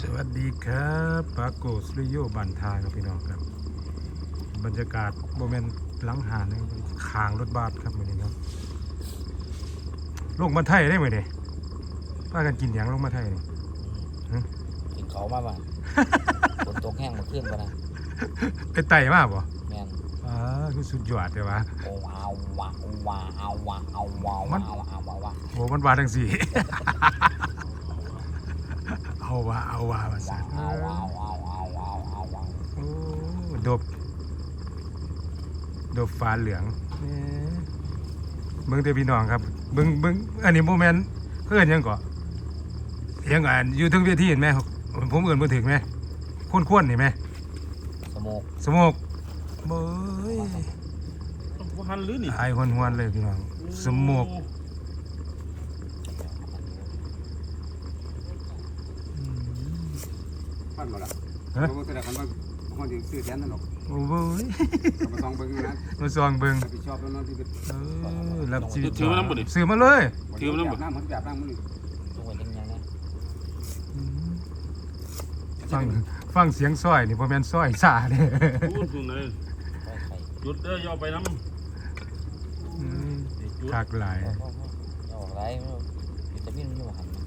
สวัสดีครับปาโกสริโยบันทาครับพี่น้องครับ บรรยากาศโมเมนต์หลังหาดนี่คางรถบัสครับมื้อนี้ครับลงมาไทยได้ไหมเนี่ยพากันกินหยังลงมาไทยนี่กินเขามาบ้างฝนตกแห้งมาขึ้นกันนะไปไต่มาบ่แม่นอ่าคือสุดยอดเลยวะโอ้ว้าวว้าวว้าวเอาว้าวเอาว้าวมันเอาว้าวว้าวว้าวโอ้มันว่าทั้งสี่เอา ว่าเอาว่ามาสัว้าวว้าวว้าวว้าวว้าวว้าวว้าวโอ้ดบดบฟ้าเหลืองแหมเบิ่งแต่พี่น้องครับเบิ่งเบิ่งอันนี้โมเมนต์เพื่อนหยังก่อยังอ่านอยู่ถึงเวทีเห็นไหมผมเอื่นบ่ถึงไหมคุ้นควนๆนี่ไหมสโมกสโมกเบ้ยว่าหันหรือนี่อายหวนๆเลยพี่น้องสโมกอืม ฟันมาละฮะเขาบอกแสดงกันว่าคนที่ซื้อแทนนั่นหรอกโอ้เบ้ยเขามาซองเบิ้งนะมาซองเบิ่งรับผิดชอบแล้วเนาะที่เป็นเออรับชีวิตถือมาน้ำบ่ดิ ซื้อมาเลยถือมันแบน้ำบ่บน้ำเหมือนแบบน้ำมันนี่ทุกวันยังยังนะฟังฟังเสียงซ้อยนี่บ่แม่นซ้อยซาเด้พูดตรงไหนไปไปจุดเด้อย่อไปน้ำอืมจุดคักหลายพ่อพ่อพ่อเอาออกไรวิตามินมันอยู่หันนะ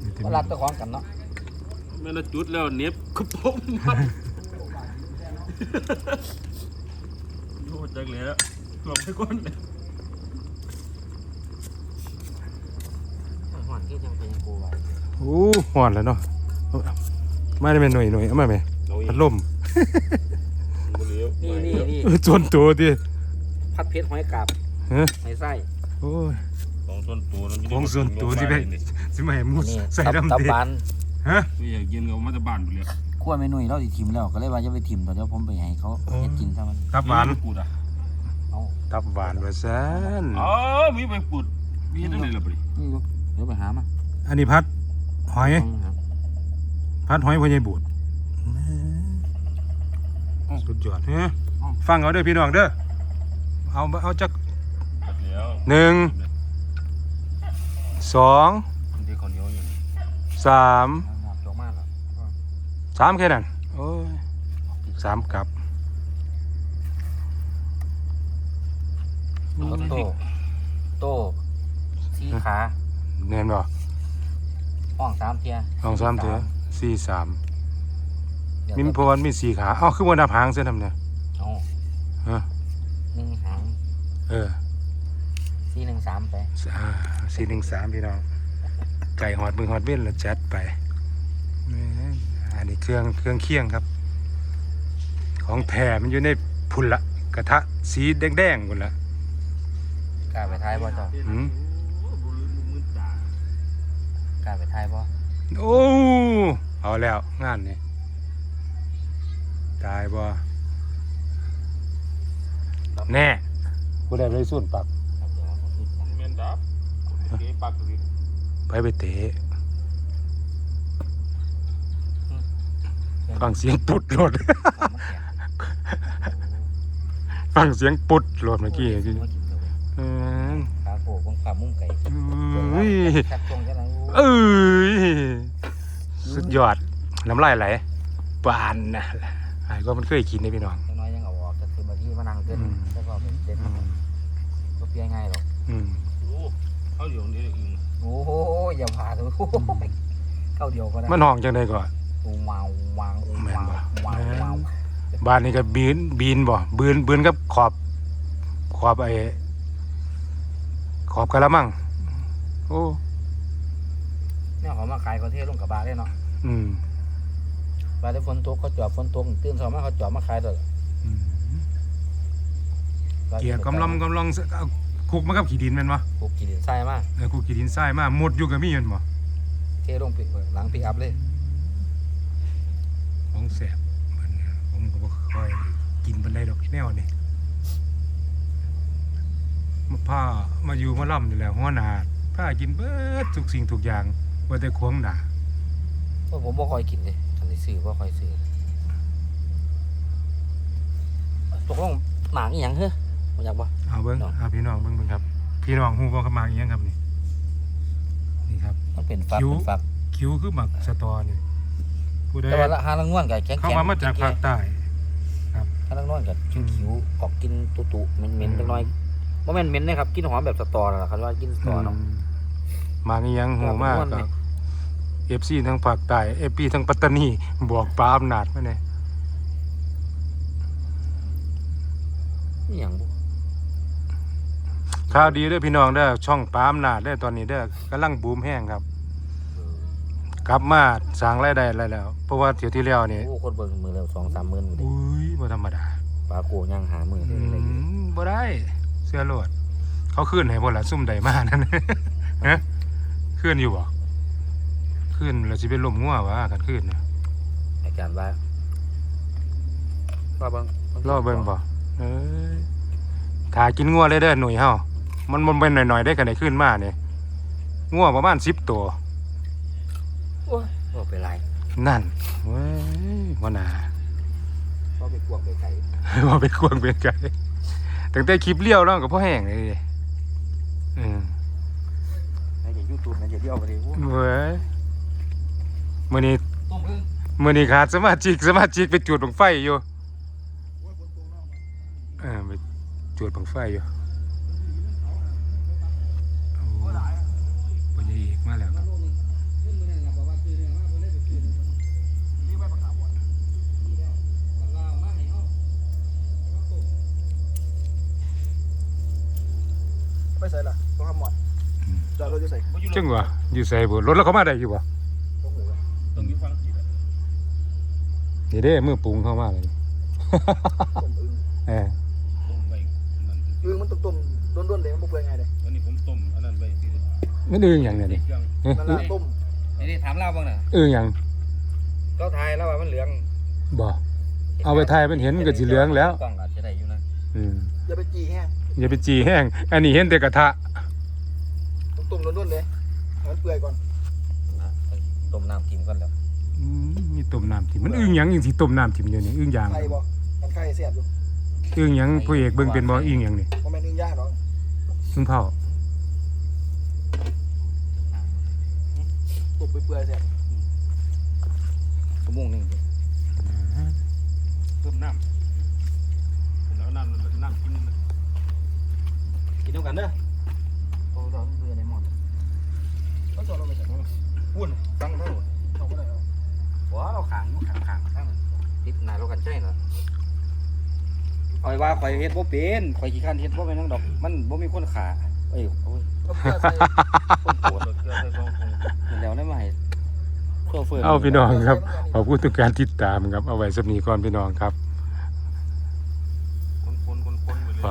อยู่ที่ก็รักเจ้าของกันเนาะ แม่น่ะจุดแล้วเน็บกระโปรงมัดโยดจังเลยอะหลบไปก่อนหอนที่ยังเป็นกูไว้โอ้ฮ้อนแล้วเนาะเอามาได้แม่นหน่อยหน่อยเอามาแม่พัดลมนี่นี่นี่เออจนตัวดิพัดเพชรหอยกาบฮะหอยไส้โอ้ยของส่วนตัวนั่นของส่วนตัวที่ไปสิมาให้หมูนี่ใส่ตับดำตับดิบาน ฮะไม่อยากกินเอามาจากบ้านไปเลยขั้วเมนูเราสิทิมแล้วก็เลยว่าจะไปทิมตอนเดี๋ยวผมไปให้เขาเฮ็ดกินซะมันตับหวานกูดอะเอาตับหวานว่าซั่นอ๋อมีไปปุดมีตั้งไหนล่ะปดินี่ดูเดี๋ยวไปหามาอันนี้พัดหอยเอาครับพัดหอยพ่อใหญ่บูดสุดยอดฮะฟังเอาเด้อพี่น้องเด้อเอาเอาจักแล้วหนึ่งสองมันที่คนเดียวอยู่สาม หมดจบมากแล้ว สามแค่นั้นโอ้ยสามกับรถโตโตสี่ขาเน่นบ่ห้องสามเทียลองสามเถอะสี่สามเดี๋ยวมิมพรมีสี่ขาเอ้าคือว่านับหางเส้นทำเนี่ยเอาฮะหนึ่งหางเออสี่หนึ่งสามไปอ่าสี่หนึ่งสามพี่น้องไก่หอดมือหอดเว้นแล้วจัดไปแหม่อันนี้ เครื่องเครื่องเคียงครับ ของแถมมันอยู่ในพุ่นละกระทะสีแดงๆพุ่นละกล้าไปท้ายบ่เจ้าหืมกล้าไปท้ายบ่โอ้เอาแล้วงานนี่ตายบ่แน่กูได้ไปสุ่นปักครับเดี๋ยวเราขึ้นไปเมียนดับเก๋ปักเลยไปไปเตะ ฟังเสียงปุดโหลดเอามาแกะฟังเสียงปุดโหลดเมื่อกี้โยจริงมากินเดี๋ยวเว้ยเออขาโผล่บนขามุ้งไก่เอ้ยแคบตรงแค่นั้นเอ้ยสุดยอด น้ำลายไหลปานนะไอ้ก็มันเคยกินได้พี่น้องน้อยยังเอาออกจากคืนมาที่มานั่งเต้นอืมแล้วก็เป็นเต้นอืมก็เพียงง่ายหรอกอืมโอ้เขาอยู่นี่อึงโอ้โหอย่าพาตัวเข้าเดียวก็ได้มันห้องจังไดก่อนวาววาง แม่นวาวบ่วาวแม่นวาวบ้านนี้ก็บีนบีนบ่บืนบืนกับขอบขอบไอ้ขอบกะละมังโอ้เนี่ยเขามาขายเขาเทลงกับบาร์ได้เนาะอืมบาร์ได้ฝนตกเขาจอดฝนตกตื่นเช้ามาเขาจอดมาขายตัวอืมเกียร์กำลังกำลังเอาคุกมากับขี้ดินแม่นบ่ปลูกกินทรายมากเออคุกขี้ดินทรายมาหมดอยู่กับมีแม่นบ่เทลงปิหลังปิกอัพเลย ของแสบมันผมก็บ่ค่อยกินปานใดดอกแนวนี่มาพามาอยู่มาล่ำนี่แหละหัวหน้าพากินเบิดทุกสิ่งทุกอย่างว่าแต่ควงหน้าเพราะผมบ่ค่อยกินเลยทันได้ซื้อบ่ค่อยซื้อตกลงหมางอีหยังเฮ้อบ่อยากบ่เอาเบิ้งเนาะเอาพี่น้องเบิ้งเบิ้งครับ พี่น้องฮู้บ่กำมากอีหยังครับนี่นี่ครับมันเป็นฟักคิ้วเป็นฟักคิ้วคือหมักสตอนี่ ผู้ใดแต่ว่าละหาลังง่วนกับแข็งๆเข้ามามาจากภาคใต้หาลังง่วนกับคิ้วๆออกกินตุๆเหม็นๆจังน้อยบ่แม่นเหม็นนะครับกินหอมแบบสตอนั่นล่ะครับว่ากินสตอเนาะมมาอีหยังหูมากม่วนคนี่รับเอฟซีทั้งภาคใต้เอฟซีทั้งปัตตานีบวกปลาอำนาจมาเนี่ยนี่หยังบ่ข่าวดีเด้อพี่น้องเด้อช่องปลาอำนาจเด้อตอนนี้เด้อกำลังบูมแห้งครับ กลับมาสร้างรายได้แล้วแล้ว เพราะว่าเที่ยวที่แล้วนี่โอ้คนเบิ่งมือแล้ว2-3หมื่นอยู่เด้อุ้ยบ่ธรรมดาปลาโกย่างหามืออืได้อะไรอยู่มบ่ได้เสื้อโลด เขาขึ้นให้บ่ล่ะซุ่มใดมานั่นฮะขึ้นอยู่บ่ขึ้นแล้วสิเป็นลมงัววะกันขึ้นน่ะอาจารย์ว่าว่าเบิ่งรอเบิ่งบ่เอ้ยถ้ากินงัวเลยเด้อหนุ่ยเฮามันมันเป็นหน่อยๆได้กันได้ขึ้นมาเนี่ยงัวประมาณ10ตัว โอ้ยบ่เป็นไรนั่นเว้ยบ่น่าบ่ไปกวงไปไกลว่าไปควงเป็นไก่ตั้งแต่คลิปเลี้ยวแล้วก็พ่อแห้งเลยดิอืมใน YouTube นั่นจะเดียวไปดิโอ้เว้ยมื้อนี้ต้มอึ้งมื้อนี้ขาดสมาชิกสมาชิกไปจุดบังไฟอยู่เออไปจุดบังไฟอยู่โอ้ปัญญาเอกมาแล้วครับ ไปใส่ละต้องทำหมดจอดรถจะใส่จังหวะอยู่ใส่บ่รถเราเข้ามาได้อยู่บ่ต้องหูตรงนี้ฟังผิดอะนี่เด้มือปรุงเข้ามาเลยต้มอึ้งเออต้มไปมันอึ้งมันต้มๆด้วนๆเลยมันบ่เปื่อยไงเลยอันนี้ผมต้มอันนั้นไปที่มันอึ้งหยังเนี่ยนี่เครื่องเอ๊ะนั่นละต้มไอ้นี่ถามเล่าบ้างน่ะอึ้งหยังเราทายแล้วว่ามันเหลืองบ่เอาไปถ่ายมันเห็นมันก็สิเหลืองแล้วกล้องอาจจะได้อยู่นะอืมอย่าไปจีแห้ง อย่าไปจีแห้ง อันนี้เห็นแต่กระทะต้องต้มด้วนๆเลยให้มันเปื่อยก่อนนะต้มน้ำกินก่อนแล้วอืมมีต้มน้ำทิมมันอึ้งหยังอย่างที่ต้มน้ำทิมเดี๋ยวนี้อึ้งยางไข่บ่มันไข่เสียบอยู่อึ้งหยังผู้เอกเบิ่งเป็นบ่อึ้งหยังนี่บ่แม่นอึ้งย่างหรอกอึ้งเผาต้มเปื่อยๆเสียบชั่วโมงหนึงเดี๋ยวต้มน้ำแล้วน้ำน้ำกิน กินด้วยกันเด้อโอ้เราเบื่อในหมดต้องจอดรถไปใส่พุ่นตั้งเท่าเอาบ่ได้เอาหัวเราขางอยู่ขางขางทั้งติดหนายเรากันใช่เนาะคอยว่าคอยเฮ็ดบ่เป็นคอยขี้ข้านเฮ็ดบ่เป็นนังดอก มันบ่มีคนขาเอ้ยโอ้ยเอาเปื่อยใส่คนปวดรถเกลือใส่ซองคงเดี๋ยวได้มาให้โชเฟอร์เอาพี่น้องครับขอบคุณทุกการติดตามครับ เอาไว้สำนีก่อนพี่น้องครับ คนคนคนคนไปเลย พอ